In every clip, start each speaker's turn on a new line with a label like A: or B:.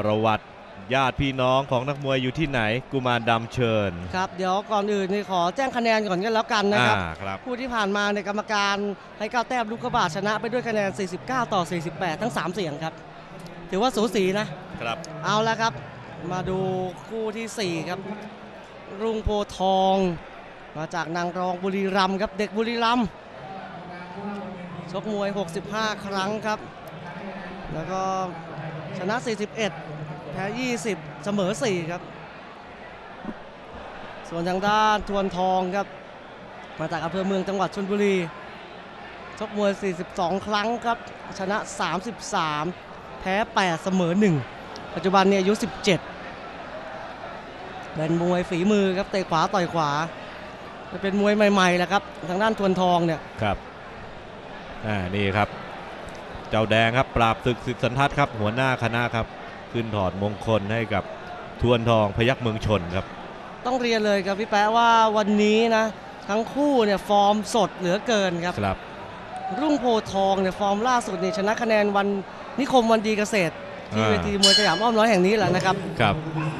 A: ประวัติญาติพี่น้องของนักมวยอยู่ที่ไหนกุมารดำเชิญ
B: ครับเดี๋ยวก่อนอื่นนี่ขอแจ้งคะแนนก่อนกันแล้วกันนะครับ
A: อ่าครับ
B: ผู้ที่ผ่านมาในยกรรมการให้ก้าวแต้มลูกกระบาดชนะไปด้วยคะแนน 49 ต่อ 48 ทั้ง 3 เสียงครับ ถือว่าสูสีนะ
A: ครับ
B: เอาละครับ มาดูคู่ทีสี่4 ครับ รุ่งโพธิ์ทอง มาจากนางรองบุรีรัมย์ครับเด็กบุรีรัมย์ชกมวย 65 ครั้งครับ แล้วก็ ชนะ 41 แพ้ 20 เสมอ 4 ครับ ส่วนทางด้านทวนทองครับ มาจากอำเภอเมืองจังหวัดชลบุรี ชกมวย 42 ครั้งครับ ชนะ 33 แพ้ 8 เสมอ 1 ปัจจุบันเนี่ยอายุ 17 เป็นมวยฝีมือครับ เตะขวาต่อยขวา จะเป็นมวยใหม่ๆแหละครับ ทางด้านทวนทองเนี่ย
A: ครับ อ่า นี่ครับ เจ้าแดงครับ ปราบศึกสิทธิสันทัศน์ครับ หัวหน้าคณะครับ ขึ้นถอดมงคลให้กับทวนทองพยักเมืองชนครับ
B: ต้องเรียนเลยครับพี่แป๊ะว่าวันนี้นะ ทั้งคู่เนี่ยฟอร์มสดเหลือเกินครับ
A: ครับ
B: รุ่งโพธิ์ทองเนี่ยฟอร์มล่าสุดนี่ชนะคะแนนวันนิคมวันดีเกษตรที่
A: อ่า
B: เวทีมวยสยามอ้อมน้อยแห่งนี้แหละนะครับ
A: ครับ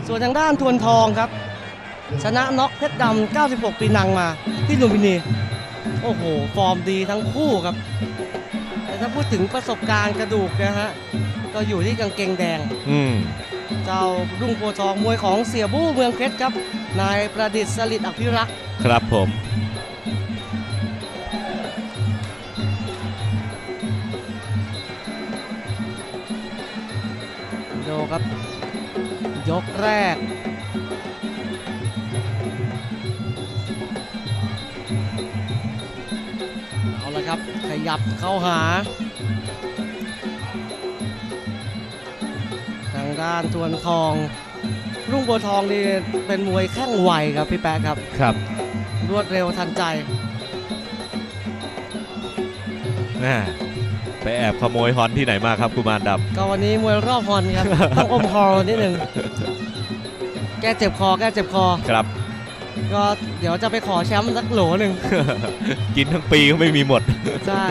B: ส่วนทางด้านทวนทองครับ ชนะน็อกเพชรดำ96 ปีนังมาที่ลุมพินี โอ้โห ฟอร์มดีทั้งคู่ครับแต่ ถ้าพูดถึงประสบการณ์กระดูกนะฮะก็อยู่ที่กางเกงแดง
A: อืม
B: เจ้ารุ่งโพธิ์ทองมวยของเสียบู้เมืองเพชรครับ นายประดิษฐ์สลิดอภิรักษ์
A: ครับผม
B: ดูครับ ยกแรก ครับ ขยับเข้าหา ทางด้านทวนทอง รุ่งบัวทองนี่เป็นมวยแข้งไวครับพี่แป๊ะครับ
A: ครับ
B: รวดเร็วทันใจ
A: แม่ไปแอบขโมยฮอนที่ไหนมาครับกุมารด
B: ก็วันนี้มวยรอบฮอนครับ ต้องอมคอนิดหนึ่งแก้เจ็บคอ แก้เจ็บคอำ
A: ครับ
B: ก็เดี๋ยวจะไปขอแชมป์สักโหลหนึ่ง
A: กินทั้งปีก็ไม่มีหมด
B: ใช่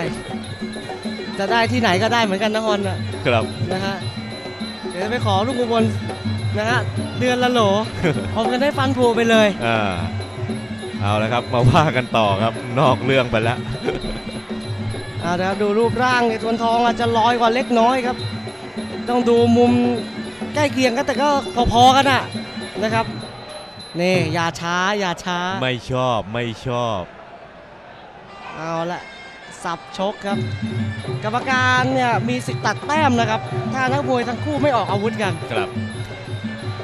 B: จะได้ที่ไหนก็ได้เหมือนกันนะฮอนน่ะ
A: ครับ
B: นะฮะเดี๋ยวจะไปขอลูกอุบลนะฮะเดือนละโหลเอากันได้ฟันผูไปเลย
A: อ่าเอาละครับมาว่ากันต่อครับนอกเรื่องไปแล้ว
B: อ่าเดี๋ยวดูรูปร่างในทวนทองอาจจะลอยกว่าเล็กน้อยครับ ต้องดูมุมใกล้เคียงกันแต่ก็พอๆกันอะนะครับ นี่อย่าช้าอย่าช้า
A: ไม่ชอบไม่ชอบ
B: เอาละสับชกครับ กรรมการเนี่ยมีสิทธิ์ตัดแต้มนะครับ ถ้านักมวยทั้งคู่ไม่ออกอาวุธกัน
A: ครับ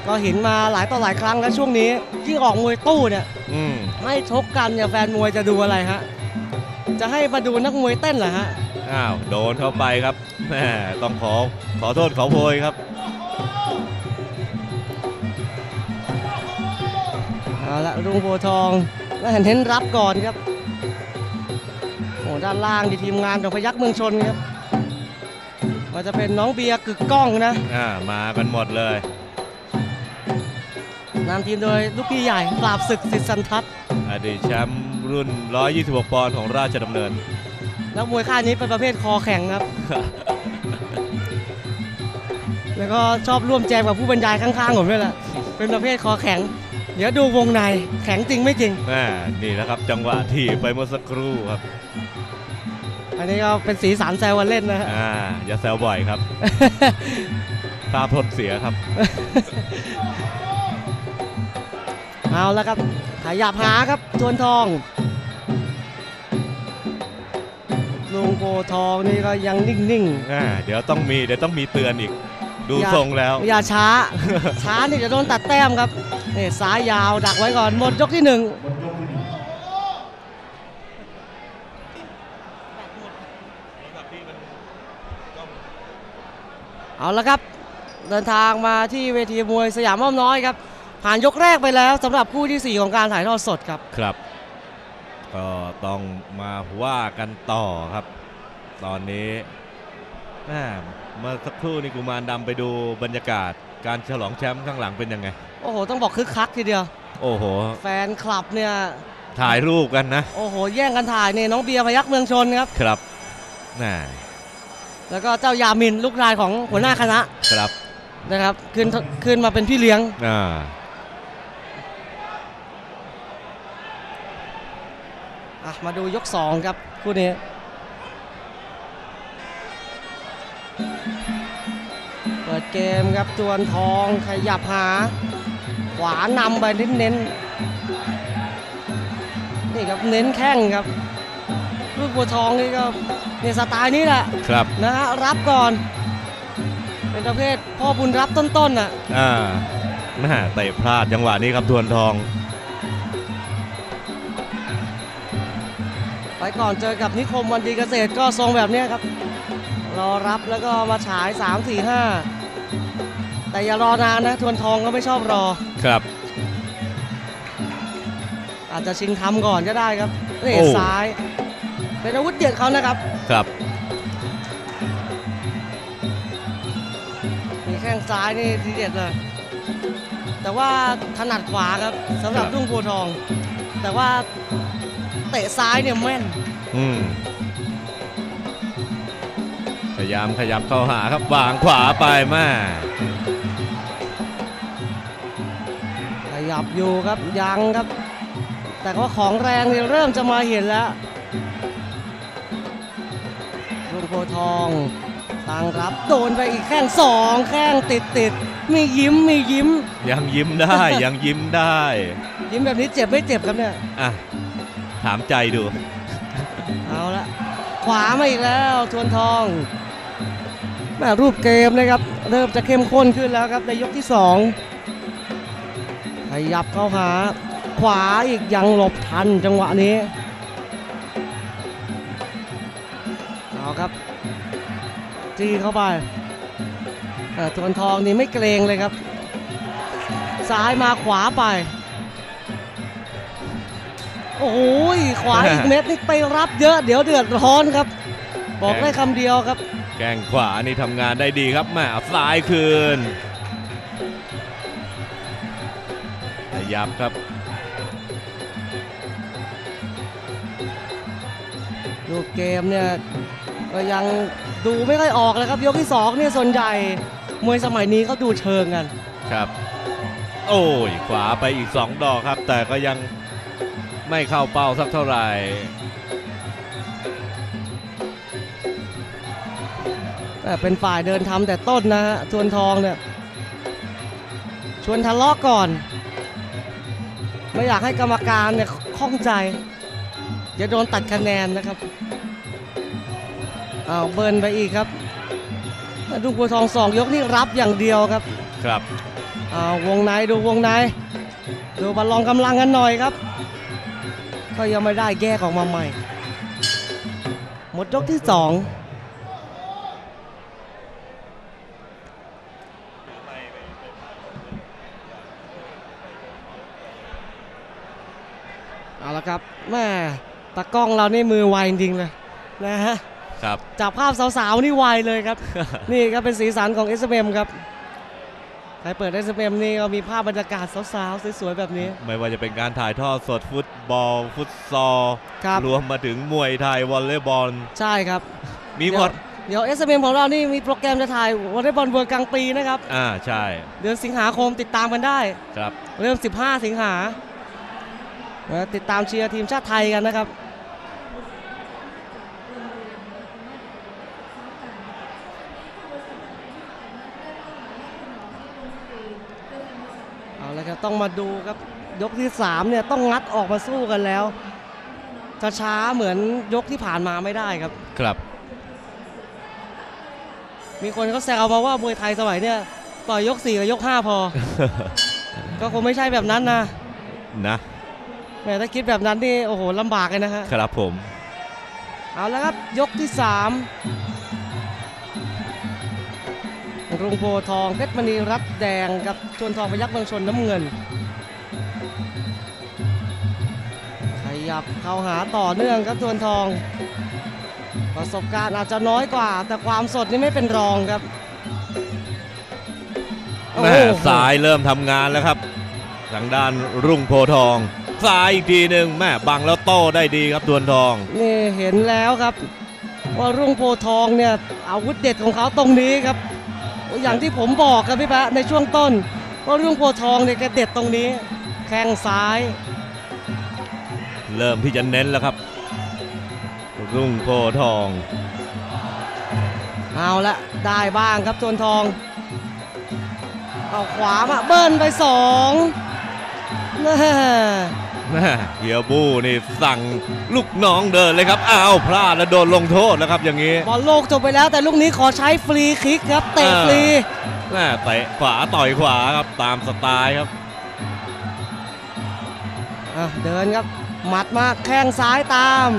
B: ก็เห็นมาหลายต่อหลายครั้งแล้วช่วงนี้ยิ่งออกมวยตู้เนี่ย
A: อืม
B: ไม่ชกกันเนี่ยแฟนมวยจะดูอะไรฮะจะให้มาดูนักมวยเต้นเหรอฮะ
A: อ้าวโดนเข้าไปครับแหมต้องขอขอโทษขอโพยครับ
B: เอาละลุงโพธิ์ทองแล้วเห็นเห็นรับก่อนครับโอ้ด้านล่างที่ทีมงานของพยักเมืองชนครับว่าจะเป็นน้องเบียร์กึกก้องนะ
A: อ่ามากันหมดเลย
B: นำทีมโดยลูกพี่ใหญ่ปราบศึกสิทธิสันทัศน์
A: อดีตแชมป์รุ่น 126 ปอนด์ของราชดำเนิน
B: นักมวยค่ายนี้เป็นประเภทคอแข็งครับ แล้วก็ชอบร่วมแจมกับผู้บรรยายข้างๆผมด้วยแหละเป็นประเภทคอแข็ง เดี๋ยวดูวงในแข็งจริงไม่จริง
A: แม่นี่นะครับจังหวะที่ไปเมื่อสักครู่ครับ
B: อันนี้ก็เป็นสีสันแซวกันเล่นนะฮะ
A: อ่าอย่าแซวบ่อยครับ ตาทนเสียครับ
B: เอาแล้วครับขยับหาครับทวนทองลุงโพธิ์ทองนี่ก็ยังนิ่ง
A: อ่าเดี๋ยวต้องมีเดี๋ยวต้องมีเตือนอีก ดู
B: อย่า
A: ทรงแล้ว
B: ๆอย่าช้า ช้านี่จะโดนตัดแต้มครับนี่สายยาวดักไว้ก่อนหมดยกที่หนึ่งเอาละครับ เดินทางมาที่เวทีมวยสยามอ้อมน้อยครับ ผ่านยกแรกไปแล้วสำหรับคู่ที่ 4 ของการถ่ายทอดสดครับ
A: ครับ ก็ต้องมาว่ากันต่อครับ ตอนนี้แม่ เมื่อสักครู่นี่กุมารดำไปดูบรรยากาศ การฉลองแชมป์ข้างหลังเป็นยังไง
B: โอ้โห ต้องบอกคึกคักทีเดียว
A: โอ้โห
B: แฟนคลับเนี่ย
A: ถ่ายรูปกันนะ
B: โอ้โห แย่งกันถ่ายเนี่ยน้องเบียร์พยักเมืองชนครับ
A: ครับน่า
B: แล้วก็เจ้ายามินลูกชายของหัวหน้าคณะ
A: ครับ
B: นะครับขึ้นขึ้นมาเป็นพี่เลี้ยง
A: อ่า
B: อะมาดูยก 2 ครับ คู่นี้ เปิดเกมครับจวนทองขยับหา ขวานำไปเน้นๆนี่ครับเน้นแข้งครับลูกบัวทองนี่ก็เนี่ยสไตล์นี้แหละ
A: ครับ
B: นะฮะรับก่อน เป็นประเภทพ่อบุญรับต้นๆน่ะ
A: อ่าแม่เตะพลาดจังหวะนี้ครับทวนทอง
B: ไปก่อนเจอกับนิคมวันดีเกษตรก็ทรงแบบเนี้ยครับรอรับแล้วก็มาฉาย 3 4 5 แต่อย่ารอนานนะทวนทองก็ไม่ชอบรอ
A: ครับ
B: อาจจะชิงทำก่อนก็ได้ครับเตะ
A: โอ้
B: ซ้าย เป็นอาวุธเด็ดเขานะครับ
A: ครับ
B: มีแข้งซ้ายนี่ทีเด็ดเลยแต่ว่าถนัดขวาครับสำหรับ
A: ครับ
B: รุ่งโพธิ์ทอง แต่ว่าเตะซ้ายเนี่ยแม่น
A: อืมพยายามขยับเข้าหาครับวางขวาไปแม่
B: ข ยับอยู่ครับยังครับ แต่ว่าของแรงเนี่ยเริ่มจะมาเห็นแล้วลุงโพธิ์ทองตั้งรับโดนไปอีกแข้งสองแข้งติดติดๆมียิ้มมียิ้ม
A: ยังยิ้มได้ยังยิ้มได้
B: ยิ้มแบบนี้เจ็บไม่เจ็บครับเนี่ย
A: อะถามใจดู
B: เอาละขวามาอีกแล้วทวนทองแม่รูปเกมนะครับ เริ่มจะเข้มข้นขึ้นแล้วครับในยกที่สองข ยับเข้าหา ขวาอีกยังหลบทันจังหวะนี้เอาครับ จี้เข้าไปทวนทองนี่ไม่เกรงเลยครับ ซ้ายมาขวาไป โอ้โหขวาอีกเม็ดนี่ไปรับเยอะเดี๋ยวเดือดร้อนครับ บอกได้คำเดียวครับ
A: แกงขวานี่ทำงานได้ดีครับแม่ซ้ายคืน ขยับครับ
B: ลูกเกมเนี่ยก็ยังดูไม่ค่อยออกเลยครับ ยกที่สองเนี่ยส่วนใหญ่มวยสมัยนี้เขาดูเชิงกัน
A: ครับ โอ้ยขวาไปอีก 2 ดอกครับ แต่ก็ยังไม่เข้าเป้าสักเท่าไหร่
B: แต่เป็นฝ่ายเดินทำแต่ต้นนะฮะทวนทองเนี่ยชวนทะเลาะก่อน ไม่อยากให้กรรมการเนี่ยข้องใจ จะโดนตัดคะแนนนะครับอ้าวเบิร์นไปอีกครับดุงบัวทองสองยกนี่รับอย่างเดียวครับ
A: ครับ
B: อ้าววงในดูวงในดูบอลลองกำลังกันหน่อยครับ ก็ยังไม่ได้แยกออกมาใหม่ หมดยกที่สอง เอาละครับแม่ตากล้องเรานี่มือไวจริงๆเลยนะฮะ
A: ครับ
B: จับภาพสาวๆนี่ไวเลยครับ นี่ครับเป็นสีสันของ s อ m ครับใครเปิด s อ m นี่ก็มีภาพบรรยากาศสาวๆสวยๆแบบนี้
A: ไม่ว่าจะเป็นการถ่ายทอดสดฟุตบอล ฟุตซอล
B: ครับ
A: รวมมาถึงมวยไทยวอลเลย์บอล
B: ใช่ครับ
A: มีหมด
B: เดี๋ยว s อ m ของเรานี่มีโปรแกรมจะถ่ายวอลเลย์บอลเวิร์กลางปีนะครับ
A: อ่าใช่
B: เดือนสิงหาคมติดตามกันได้
A: ครับ
B: เริ่ม 15 สิงหานะ ติดตามเชียร์ทีมชาติไทยกันนะครับเอาละครับต้องมาดูครับยกที่3เนี่ยต้องงัดออกมาสู้กันแล้วจะช้าเหมือนยกที่ผ่านมาไม่ได้ครับ
A: ครับ
B: มีคนเขาแซวมาว่ามวยไทยสมัยเนี่ยต่อยยก4กับยก5พอ ก็คงไม่ใช่แบบนั้นนะ
A: นะ
B: แหมถ้าคิดแบบนั้นนี่โอ้โหลำบากเลยนะฮะ
A: ครับผม
B: เอาแล้วครับยกที่3รุงโพธิ์ทองเพชรมณีรัตน์แดงกับชวนทองพยักเมืองชนน้ำเงิน ขยับเข้าหาต่อเนื่องครับชวนทอง ประสบการณ์อาจจะน้อยกว่า แต่ความสดนี่ไม่เป็นรองครับโอ้
A: แม่
B: โห
A: ซ้ายเริ่มทำงานแล้วครับ ทางด้านรุ่งโพธิ์ทอง ซ้ายอีกทีหนึ่งแม่บังแล้วโต้ได้ดีครับดวนทอง
B: นี่เห็นแล้วครับว่ารุ่งโพทองเนี่ยอาวุธเด็ดของเขาตรงนี้ครับ อย่างที่ผมบอกครับพี่แปะในช่วงต้น ว่ารุ่งโพทองเนี่ยแกเด็ดตรงนี้ แข้งซ้าย
A: เริ่มที่จะเน้นแล้วครับ รุ่งโพทอง
B: เอาละได้บ้างครับทวนทองเอาขวามาเบิ้ลไปสองแม่
A: แม่ เฮียบูนี่สั่งลูกน้องเดินเลยครับ อ้าวพลาดแล้วโดนลงโทษแล้วครับอย่างนี้
B: บอลโลกจบไปแล้วแต่ลูกนี้ขอใช้ฟรีคิกครับเตะ
A: อ่า
B: ฟรี
A: แม่เตะขวาต่อยขวาครับตามสไตล์ครับ
B: อะเดินครับหมัดมาแข้งซ้ายตาม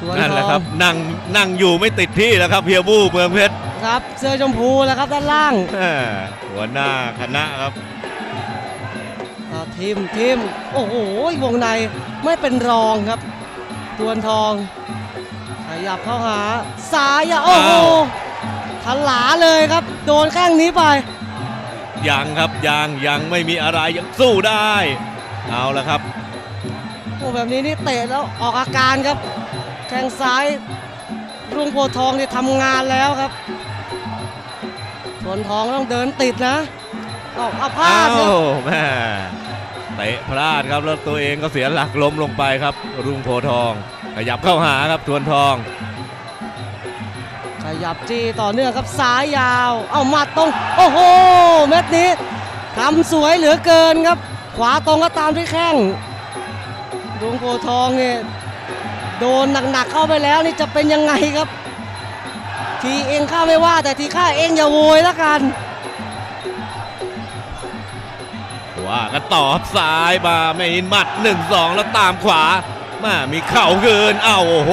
B: ทวน
A: นั่น
B: ท
A: แหละ
B: อ
A: ครั
B: ง
A: บนั่งนั่งอยู่ไม่ติดที่แล้วครับเฮียบูเมืองเพชร
B: ครับ เสื้อชมพูแล้วครับด้านล่าง
A: แม่หัวหน้าคณะครับ
B: อะ ทีมทีมโอ้โหวงในไม่เป็นรองครับทวนทองขยับเข้าหาซ้ายอะโอ้โห
A: อ้าว
B: ทันหลาเลยครับ โดนแข้งนี้ไป
A: ยังครับยังยังไม่มีอะไรยังสู้ได้ เอาละครับ
B: โอ้แบบนี้นี่เตะแล้วออกอาการครับแข้งซ้ายรุ่งโพธิ์ทองนี่ทำงานแล้วครับส่วนทองต้องเดินติดนะเอาเอาพลา
A: อ้า
B: ดครับ
A: วแม่ เตะพลาดครับแล้วตัวเองก็เสียหลักล้มลงไปครับ รุ่งโพทองขยับเข้าหาครับทวนทอง
B: ขยับจี้ต่อเนื่องครับซ้ายยาว เอามัดตรง โอ้โห เม็ดนี้ทำสวยเหลือเกินครับ ขวาตรงก็ตามด้วยแข้งรุ่งโพทองเนี่ยโดนหนักๆเข้าไปแล้วนี่จะเป็นยังไงครับ ทีเองข้าไม่ว่าแต่ทีข้าเองอย่าโวยแล้วกัน
A: ว่ากันต่อซ้ายมาไม่หินมัด1 2แล้วตามขวามามีเข่าเกินเอ้าโอ้โห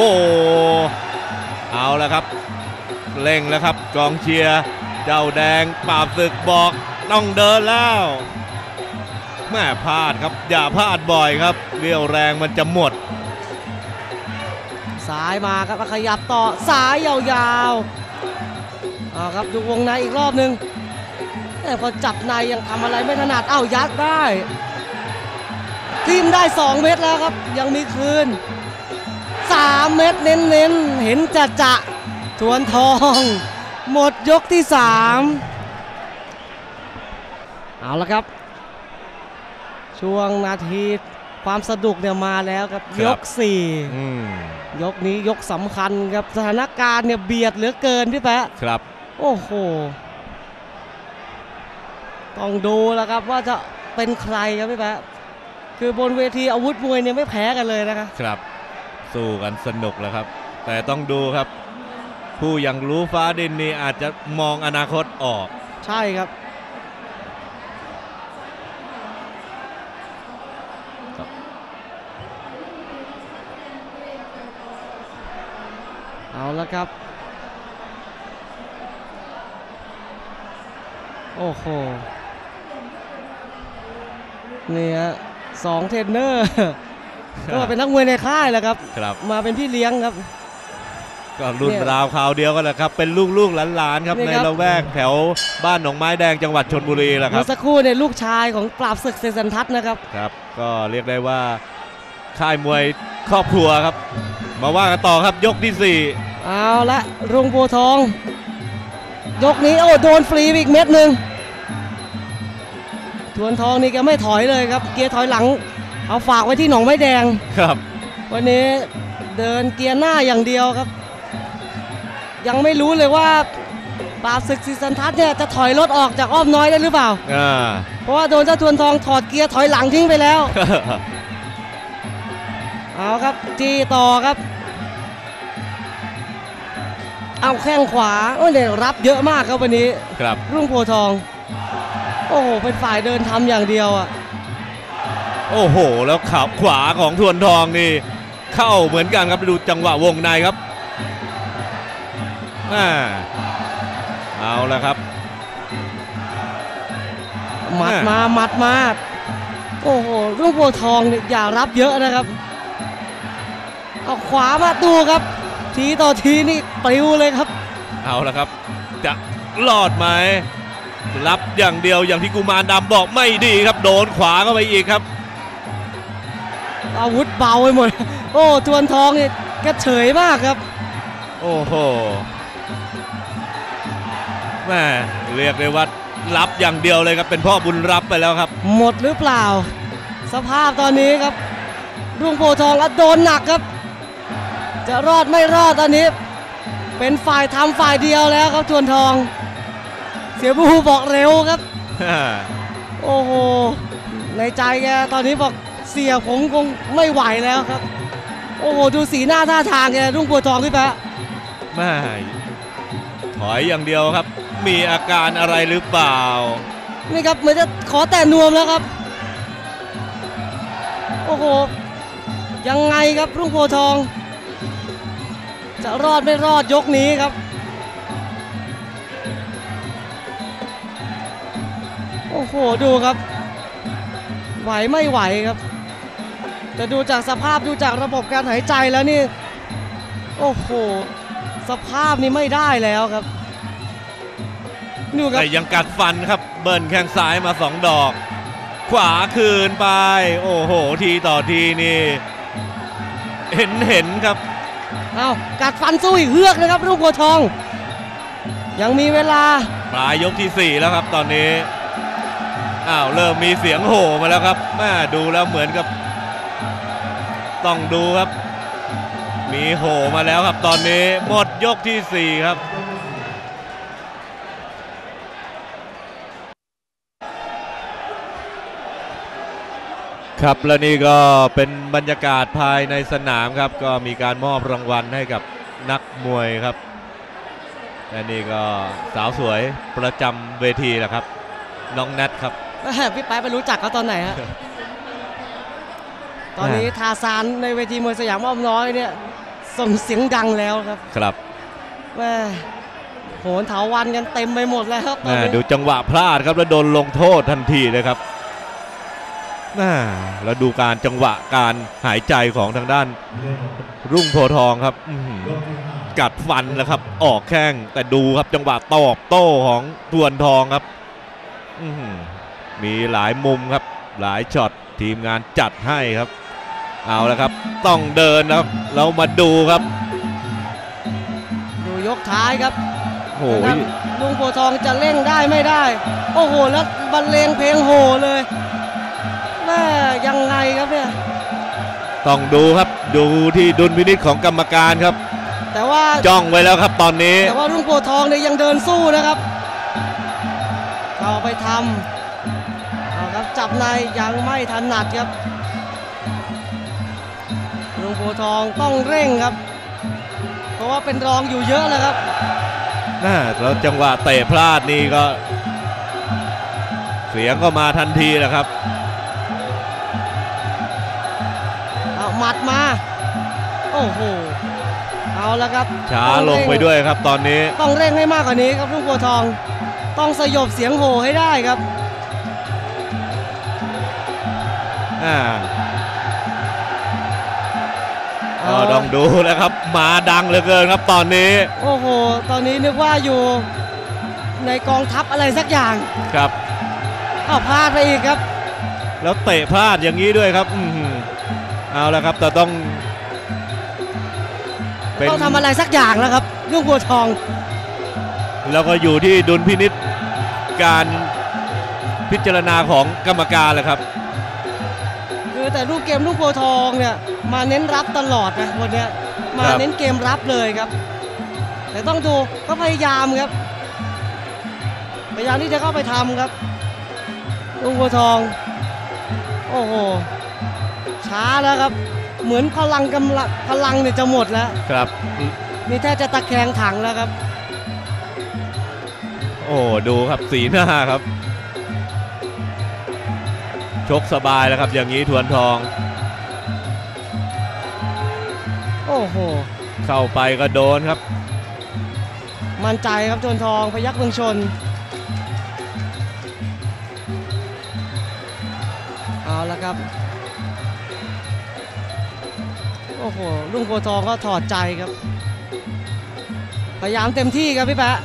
A: เอาแล้วครับเร่งแล้วครับกองเชียร์เจ้าแดงปราบศึกบอกต้องเดินแล้วแม่พลาดครับอย่าพลาดบ่อยครับเรี่ยวแรงมันจะหมด
B: ซ้ายมาครับขยับต่อซ้ายยาวๆเอาครับดูวงในอีกรอบหนึ่ง แต่พอจับในยังทำอะไรไม่ถนัดเอ้ายัดได้ทีมได้ 2 เม็ดแล้วครับ ยังมีคืน 3 เม็ดเน้นๆเห็นจะจะทวนทอง หมดยกที่ 3 เอาละครับ ช่วงนาทีความสนุกเนี่ยมาแล้วครับ
A: ค
B: ย
A: รับ
B: กสี่
A: อืม
B: ยกนี้ยกสำคัญครับ สถานการณ์เนี่ยเบียดเหลือเกินพี่แปะ
A: ครับ
B: โอ้โห ต้องดูแล้วครับว่าจะเป็นใครครับพี่แปะคือบนเวทีอาวุธมวยเนี่ยไม่แพ้กันเลยนะครับ
A: ครับ สู้กันสนุกแล้วครับ แต่ต้องดูครับ ผู้ยังรู้ฟ้าดินนี่อาจจะมองอนาคตออก
B: ใช่ครับ
A: ครับ
B: เอาละครับ โอ้โห เนี่ยสองเทรนเนอร์ก็เป็นนักมวยในค่ายแหละครับ
A: ครับ
B: มาเป็นพี่เลี้ยงครับ
A: ก็รุ่น
B: เนี่ย
A: ราวคราวเดียวกันแหละครับ เป็นลูกๆหลานๆครับ
B: นี่
A: ใน
B: ครับ
A: ละแวกแถวบ้านหนองไม้แดงจังหวัดชนบุรีแหละค
B: เมื่
A: รับ
B: อสักครู่เนี่ยลูกชายของปราบศึกเซซันทัศน์นะครับ
A: ครับ ก็เรียกได้ว่าค่ายมวยครอบครัวครับ มาว่ากันต่อครับยกที่
B: เอาละรุ่งโพธิ์ทอง ยกนี้โอ้โดนฟรีไปอีกเม็ดหนึ่ง ทวนทองนี่แกไม่ถอยเลยครับ เกียร์ถอยหลัง เอาฝากไว้ที่หนองไม้แดง
A: 4ครับ
B: วันนี้เดินเกียร์หน้าอย่างเดียวครับ ยังไม่รู้เลยว่าปราบศึกซีซันทัศน์เนี่ยจะถอยรถออกจากอ้อมน้อยได้หรือเปล่า
A: อ่า
B: เพราะว่าโดนเจ้าทวนทองถอดเกียร์ถอยหลังทิ้งไปแล้ว เอาครับจีต่อครับ เอาแข้งขวาโอ้ยเนี่ยรับเยอะมากครับวันนี้
A: ครับ
B: รุ่งโพธิ์ทองโอ้โห เป็นฝ่ายเดินทำอย่างเดียวอะ
A: โอ้โห แล้วขับขวาของทวนทองนี่ เข้าเหมือนกันครับดูจังหวะวงในครับอ่าเอาละครับ
B: หมัด
A: อะ
B: มาหมัดมาโอ้โหรุ่งโพธิ์ทองเนี่ยอย่ารับเยอะนะครับ เอาขวามาดูครับ ทีต่อทีนี่ปลิวเลยครับ
A: เอาละครับ จะรอดไหม รับอย่างเดียวอย่างที่กุมารดำบอกไม่ดีครับโดนขวาเข้าไปอีกครับ
B: อาวุธเบาไปหมด โอ้ทวนทองเนี่ยแกเฉยมากครับ
A: โอ้โหแม่เรียกได้ว่ารับอย่างเดียวเลยครับเป็นพ่อบุญรับไปแล้วครับ
B: หมดหรือเปล่า สภาพตอนนี้ครับ รุ่งโพธิ์ทองอะโดนหนักครับ จะรอดไม่รอดตอนนี้ เป็นฝ่ายทำฝ่ายเดียวแล้วครับทวนทอง เสียบูบอกเร็วครับ โอ้โห ในใจแกตอนนี้บอกเสียผมคงไม่ไหวแล้วครับ โอ้โห ดูสีหน้าท่าทางแกรุ่งโพธิ์ทองพี่แปะ
A: แม่ถอยอย่างเดียวครับ มีอาการอะไรหรือเปล่า
B: นี่ครับเหมือนจะขอแต่นวมแล้วครับ โอ้โห ยังไงครับรุ่งโพธิ์ทอง จะรอดไม่รอดยกนี้ครับ อ้โหดูครับ ไหวไม่ไหวครับ แต่ดูจากสภาพดูจากระบบการหายใจแล้วนี่ โอ้โห สภาพนี้ไม่ได้แล้วครับดูครับ
A: แต่ยังกัดฟันครับเบิ้ลแข้งซ้ายมาสองดอก ขวาคืนไป โอ้โห ทีต่อทีนี่ เห็นเห็นครับ
B: เอากัดฟันสู้อีกเฮือกนะครับลูกบัวทอง ยังมีเวลา
A: ปลายยกที่ 4 แล้วครับตอนนี้ อ้าวเริ่มมีเสียงโห่มาแล้วครับแม่ดูแล้วเหมือนกับ ต้องดูครับ มีโห่มาแล้วครับตอนนี้หมดยกทีสี่ 4 ครับครับและนี่ก็เป็นบรรยากาศภายในสนามครับ ก็มีการมอบรางวัลให้กับนักมวยครับและนี่ก็สาวสวยประจำเวทีแหละครับ น้องแนทครับ
B: แม่พี่ไปไปรู้จักเขาตอนไหนฮะ ตอนนี้ทาซานในเวทีมวยสยามอ้อมน้อยเนี่ยส่งเสียงดังแล้วครับ
A: ครับ
B: แม่โหนเถาวันกันเต็มไปหมดแล้วครับตอน
A: แม่
B: นี้
A: ดูจังหวะพลาดครับแล้วโดนลงโทษทันทีเลยครับแม่แล้วดูการจังหวะการหายใจของทางด้าน รุ่งโพธิ์ทองครับอื้อหือกัดฟันแล้วครับ ออกแข้งแต่ดูครับจังหวะตอบโต้ของทวนทองครับ อื้อหือ มีหลายมุมครับ หลายช็อตทีมงานจัดให้ครับ เอาแล้วครับ ต้องเดินนะครับ เรามาดูครับ
B: ดูยกท้ายครับ
A: โอ้
B: นะค
A: ย
B: รับลุงโพธิ์ทองจะเร่งได้ไม่ได้ โอ้โหแล้วบรรเลงเพลงโหเลยแม่ยังไงครับเนี่ย
A: ต้องดูครับดูที่ดุลพินิจของกรรมการครับ
B: แต่ว่า
A: จ้องไว้แล้วครับตอนนี้
B: แต่ว่ารุ่งโพธิ์ทองเนี่ยยังเดินสู้นะครับเข้าไปทำเอาครับ จับในยังไม่ถนัดครับรุ่งโพธิ์ทองต้องเร่งครับ เพราะว่าเป็นรองอยู่เยอะแล้วครับ
A: น่าแล้วจังหวะเตะพลาดนี่ก็ เสียงก็มาทันทีแหละครับ
B: เอาหมัดมา โอ้โหเอาแล้วครับ
A: ช้า
B: ต้อง
A: ล
B: เร่
A: งไปด้วยครับตอนนี้
B: ต้องเร่งให้มากกว่านี้ครับรุ่งโพธิ์ทอง ต้องสยบเสียงโห่ให้ได้ครับ
A: ก็ต้องดูแล้วครับ มาดังเหลือเกินครับตอนนี้
B: โอ้โห ตอนนี้นึกว่าอยู่ในกองทัพอะไรสักอย่าง
A: ครับ
B: อ้าวพลาดไปอีกครับ
A: แล้วเตะพลาดอย่างนี้ด้วยครับ อื้อหือเอาละครับแต่ต้องเป็น
B: ต้องทำอะไรสักอย่างแล้วครับลูกบัวทอง
A: แล้วก็อยู่ที่ดุลพินิษการพิจารณาของกรรมการแหละครับ
B: คือ แต่ลูกเกมลูกบัวทองเนี่ยมาเน้นรับตลอดนะวันเนี้ยมา
A: ครับ
B: เน้นเกมรับเลยครับ แต่ต้องดูก็พยายามครับ พยายามที่จะเข้าไปทำครับ ลูกบัวทอง โอ้โหช้าแล้วครับ เหมือนพลังกำลังพลังเนี่ยจะหมดแล้ว
A: ครับ
B: นี่แทบจะตะแคงถังแล้วครับ
A: โอ้ดูครับสีหน้าครับ ชกสบายแล้วครับอย่างนี้ทวนทอง
B: โอ้โห
A: เข้าไปก็โดนครับ
B: มั่นใจครับโจนทองพยักเมืองชนเอาละครับ โอ้โหลุงโพธิ์ทองก็ถอดใจครับ พยายามเต็มที่ครับพี่แปะ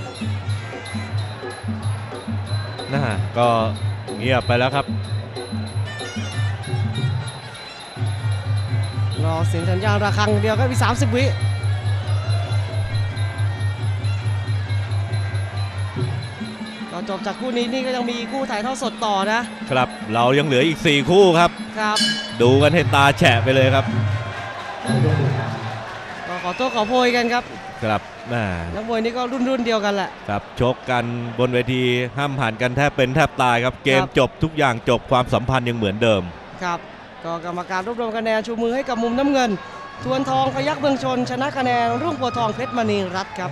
A: นะฮะก็เงียบไปแล้วครับ
B: รอเสียงสัญญาณระฆังเดียวก็มี 30 วิก็จบจากคู่นี้นี่ก็ยังมีคู่ถ่ายทอดสดต่อนะ
A: ครับ เรายังเหลืออีก 4 คู่ครับ
B: ครับ
A: ดูกันให้ตาแฉะไปเลยครับ
B: ก็ขอโทษขอโพยกันครับ
A: ครับแม่
B: นักมวยนี่ก็รุ่นรุ่นๆเดียวกันแหละ
A: ครับ ชกกันบนเวทีห้ามผ่านกันแทบเป็นแทบตายครับ เกม
B: ครับ
A: จบทุกอย่างจบความสัมพันธ์ยังเหมือนเดิม
B: ครับ ก็กรรมการรวบรวมคะแนนชูมือให้กับมุมน้ำเงินทวนทองพยักเมืองชนชนะคะแนนรุ่งหัวทองเพชรมณีรัตน์ครับ